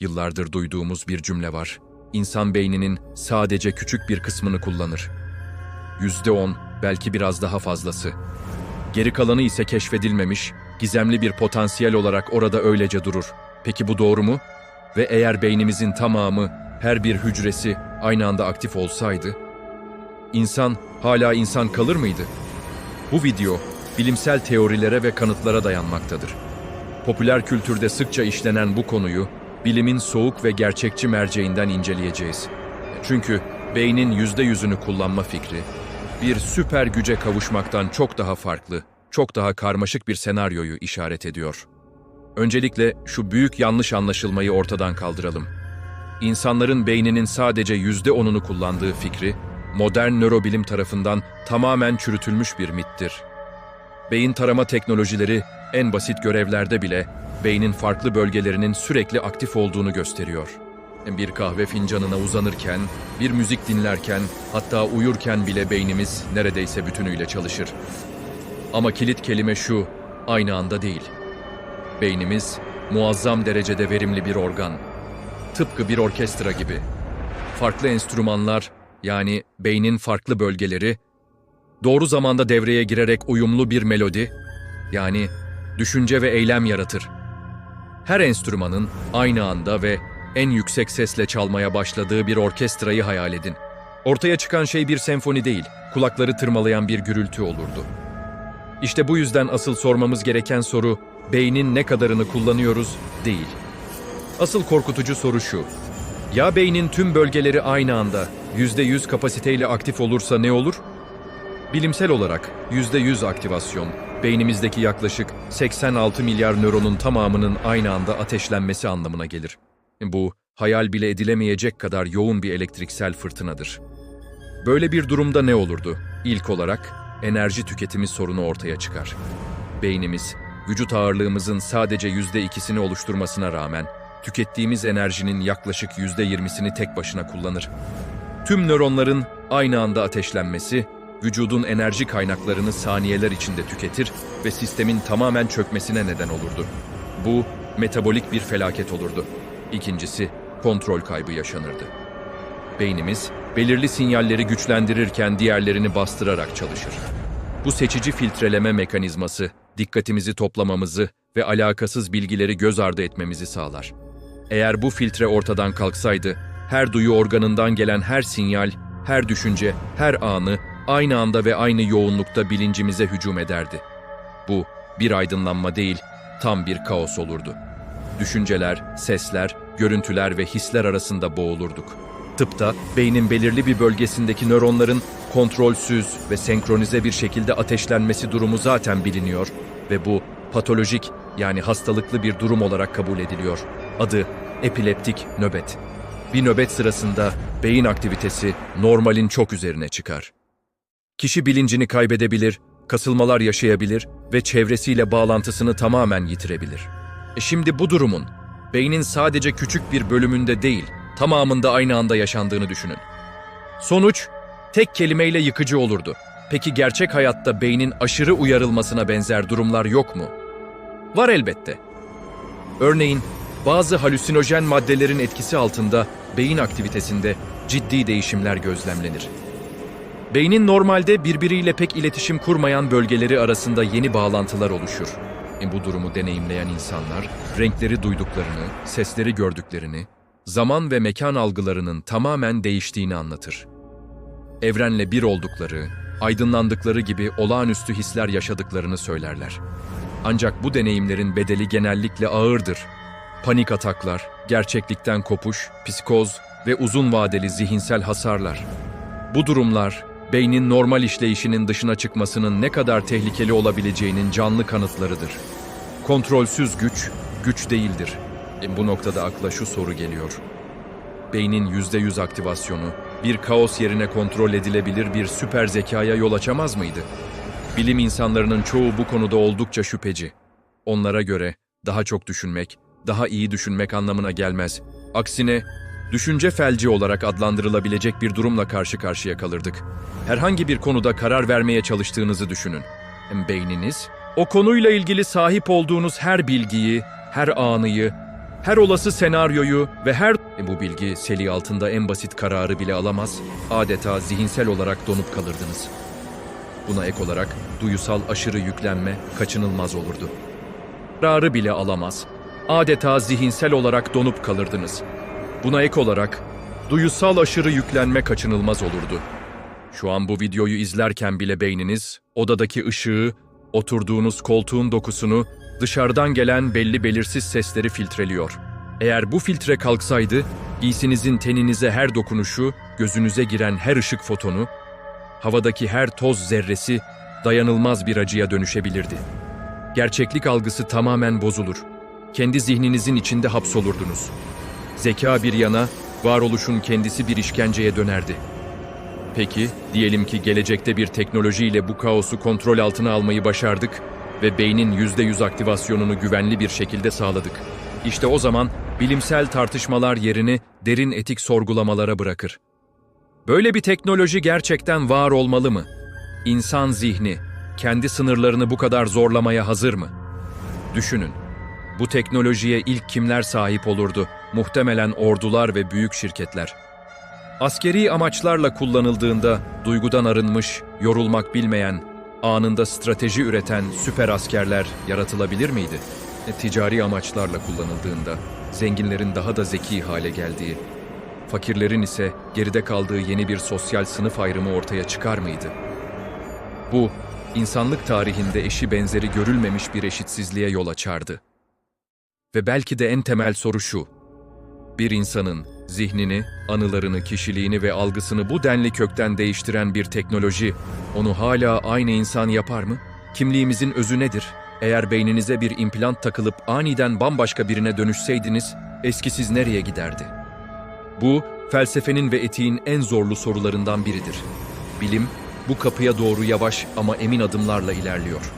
Yıllardır duyduğumuz bir cümle var. İnsan beyninin sadece küçük bir kısmını kullanır. Yüzde on, belki biraz daha fazlası. Geri kalanı ise keşfedilmemiş, gizemli bir potansiyel olarak orada öylece durur. Peki bu doğru mu? Ve eğer beynimizin tamamı, her bir hücresi aynı anda aktif olsaydı, insan hala insan kalır mıydı? Bu video bilimsel teorilere ve kanıtlara dayanmaktadır. Popüler kültürde sıkça işlenen bu konuyu bilimin soğuk ve gerçekçi merceğinden inceleyeceğiz. Çünkü beynin yüzde yüzünü kullanma fikri bir süper güce kavuşmaktan çok daha farklı, çok daha karmaşık bir senaryoyu işaret ediyor. Öncelikle şu büyük yanlış anlaşılmayı ortadan kaldıralım. İnsanların beyninin sadece yüzde onunu kullandığı fikri, modern nörobilim tarafından tamamen çürütülmüş bir mittir. Beyin tarama teknolojileri en basit görevlerde bile beynin farklı bölgelerinin sürekli aktif olduğunu gösteriyor. Bir kahve fincanına uzanırken, bir müzik dinlerken, hatta uyurken bile beynimiz neredeyse bütünüyle çalışır. Ama kilit kelime şu, aynı anda değil. Beynimiz muazzam derecede verimli bir organ. Tıpkı bir orkestra gibi. Farklı enstrümanlar, yani beynin farklı bölgeleri, doğru zamanda devreye girerek uyumlu bir melodi, yani düşünce ve eylem yaratır. Her enstrümanın aynı anda ve en yüksek sesle çalmaya başladığı bir orkestrayı hayal edin. Ortaya çıkan şey bir senfoni değil, kulakları tırmalayan bir gürültü olurdu. İşte bu yüzden asıl sormamız gereken soru, beynin ne kadarını kullanıyoruz değil. Asıl korkutucu soru şu, ya beynin tüm bölgeleri aynı anda %100 kapasiteyle aktif olursa ne olur? Bilimsel olarak %100 aktivasyon, beynimizdeki yaklaşık 86 milyar nöronun tamamının aynı anda ateşlenmesi anlamına gelir. Bu, hayal bile edilemeyecek kadar yoğun bir elektriksel fırtınadır. Böyle bir durumda ne olurdu? İlk olarak enerji tüketimi sorunu ortaya çıkar. Beynimiz, vücut ağırlığımızın sadece yüzde ikisini oluşturmasına rağmen tükettiğimiz enerjinin yaklaşık yüzde yirmisini tek başına kullanır. Tüm nöronların aynı anda ateşlenmesi, vücudun enerji kaynaklarını saniyeler içinde tüketir ve sistemin tamamen çökmesine neden olurdu. Bu, metabolik bir felaket olurdu. İkincisi, kontrol kaybı yaşanırdı. Beynimiz, belirli sinyalleri güçlendirirken diğerlerini bastırarak çalışır. Bu seçici filtreleme mekanizması, dikkatimizi toplamamızı ve alakasız bilgileri göz ardı etmemizi sağlar. Eğer bu filtre ortadan kalksaydı, her duyu organından gelen her sinyal, her düşünce, her anı aynı anda ve aynı yoğunlukta bilincimize hücum ederdi. Bu bir aydınlanma değil, tam bir kaos olurdu. Düşünceler, sesler, görüntüler ve hisler arasında boğulurduk. Tıpta beynin belirli bir bölgesindeki nöronların kontrolsüz ve senkronize bir şekilde ateşlenmesi durumu zaten biliniyor ve bu patolojik yani hastalıklı bir durum olarak kabul ediliyor. Adı epileptik nöbet. Bir nöbet sırasında beyin aktivitesi normalin çok üzerine çıkar. Kişi bilincini kaybedebilir, kasılmalar yaşayabilir ve çevresiyle bağlantısını tamamen yitirebilir. E şimdi bu durumun beynin sadece küçük bir bölümünde değil, tamamında aynı anda yaşandığını düşünün. Sonuç tek kelimeyle yıkıcı olurdu. Peki gerçek hayatta beynin aşırı uyarılmasına benzer durumlar yok mu? Var elbette. Örneğin bazı halüsinojen maddelerin etkisi altında beyin aktivitesinde ciddi değişimler gözlemlenir. Beynin normalde birbiriyle pek iletişim kurmayan bölgeleri arasında yeni bağlantılar oluşur. E bu durumu deneyimleyen insanlar, renkleri duyduklarını, sesleri gördüklerini, zaman ve mekan algılarının tamamen değiştiğini anlatır. Evrenle bir oldukları, aydınlandıkları gibi olağanüstü hisler yaşadıklarını söylerler. Ancak bu deneyimlerin bedeli genellikle ağırdır. Panik ataklar, gerçeklikten kopuş, psikoz ve uzun vadeli zihinsel hasarlar. Bu durumlar, beynin normal işleyişinin dışına çıkmasının ne kadar tehlikeli olabileceğinin canlı kanıtlarıdır. Kontrolsüz güç, güç değildir. E, bu noktada akla şu soru geliyor. Beynin %100 aktivasyonu, bir kaos yerine kontrol edilebilir bir süper zekaya yol açamaz mıydı? Bilim insanlarının çoğu bu konuda oldukça şüpheci. Onlara göre daha çok düşünmek, daha iyi düşünmek anlamına gelmez. Aksine düşünce felci olarak adlandırılabilecek bir durumla karşı karşıya kalırdık. Herhangi bir konuda karar vermeye çalıştığınızı düşünün. Beyniniz, o konuyla ilgili sahip olduğunuz her bilgiyi, her anıyı, her olası senaryoyu ve her E, bu bilgi seli altında en basit kararı bile alamaz, adeta zihinsel olarak donup kalırdınız. Buna ek olarak duyusal aşırı yüklenme kaçınılmaz olurdu. Kararı bile alamaz, adeta zihinsel olarak donup kalırdınız. Buna ek olarak duyusal aşırı yüklenme kaçınılmaz olurdu. Şu an bu videoyu izlerken bile beyniniz, odadaki ışığı, oturduğunuz koltuğun dokusunu, dışarıdan gelen belli belirsiz sesleri filtreliyor. Eğer bu filtre kalksaydı, giysinizin teninize her dokunuşu, gözünüze giren her ışık fotonu, havadaki her toz zerresi dayanılmaz bir acıya dönüşebilirdi. Gerçeklik algısı tamamen bozulur. Kendi zihninizin içinde hapsolurdunuz. Zeka bir yana, varoluşun kendisi bir işkenceye dönerdi. Peki, diyelim ki gelecekte bir teknolojiyle bu kaosu kontrol altına almayı başardık ve beynin %100 aktivasyonunu güvenli bir şekilde sağladık. İşte o zaman bilimsel tartışmalar yerini derin etik sorgulamalara bırakır. Böyle bir teknoloji gerçekten var olmalı mı? İnsan zihni kendi sınırlarını bu kadar zorlamaya hazır mı? Düşünün. Bu teknolojiye ilk kimler sahip olurdu? Muhtemelen ordular ve büyük şirketler. Askeri amaçlarla kullanıldığında duygudan arınmış, yorulmak bilmeyen, anında strateji üreten süper askerler yaratılabilir miydi? E, ticari amaçlarla kullanıldığında zenginlerin daha da zeki hale geldiği, fakirlerin ise geride kaldığı yeni bir sosyal sınıf ayrımı ortaya çıkar mıydı? Bu, insanlık tarihinde eşi benzeri görülmemiş bir eşitsizliğe yol açardı. Ve belki de en temel soru şu, bir insanın zihnini, anılarını, kişiliğini ve algısını bu denli kökten değiştiren bir teknoloji onu hala aynı insan yapar mı? Kimliğimizin özü nedir? Eğer beyninize bir implant takılıp aniden bambaşka birine dönüşseydiniz, eski siz nereye giderdi? Bu, felsefenin ve etiğin en zorlu sorularından biridir. Bilim, bu kapıya doğru yavaş ama emin adımlarla ilerliyor.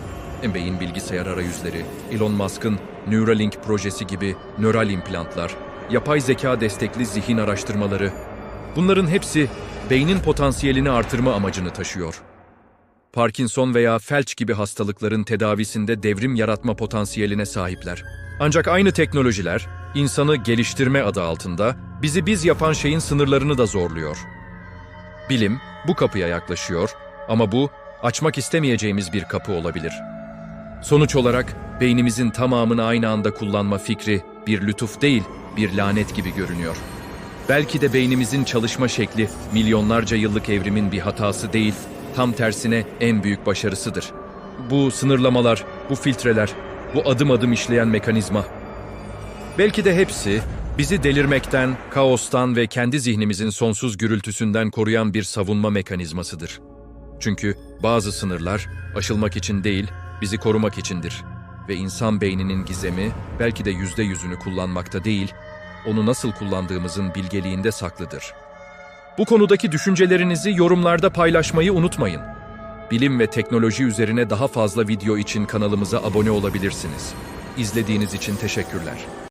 Beyin bilgisayar arayüzleri, Elon Musk'ın Neuralink projesi gibi nöral implantlar, yapay zeka destekli zihin araştırmaları, bunların hepsi beynin potansiyelini artırma amacını taşıyor. Parkinson veya felç gibi hastalıkların tedavisinde devrim yaratma potansiyeline sahipler. Ancak aynı teknolojiler, insanı geliştirme adı altında bizi biz yapan şeyin sınırlarını da zorluyor. Bilim bu kapıya yaklaşıyor ama bu açmak istemeyeceğimiz bir kapı olabilir. Sonuç olarak beynimizin tamamını aynı anda kullanma fikri bir lütuf değil, bir lanet gibi görünüyor. Belki de beynimizin çalışma şekli milyonlarca yıllık evrimin bir hatası değil, tam tersine en büyük başarısıdır. Bu sınırlamalar, bu filtreler, bu adım adım işleyen mekanizma. Belki de hepsi bizi delirmekten, kaostan ve kendi zihnimizin sonsuz gürültüsünden koruyan bir savunma mekanizmasıdır. Çünkü bazı sınırlar aşılmak için değil, bizi korumak içindir. Ve insan beyninin gizemi belki de yüzde yüzünü kullanmakta değil, onu nasıl kullandığımızın bilgeliğinde saklıdır. Bu konudaki düşüncelerinizi yorumlarda paylaşmayı unutmayın. Bilim ve teknoloji üzerine daha fazla video için kanalımıza abone olabilirsiniz. İzlediğiniz için teşekkürler.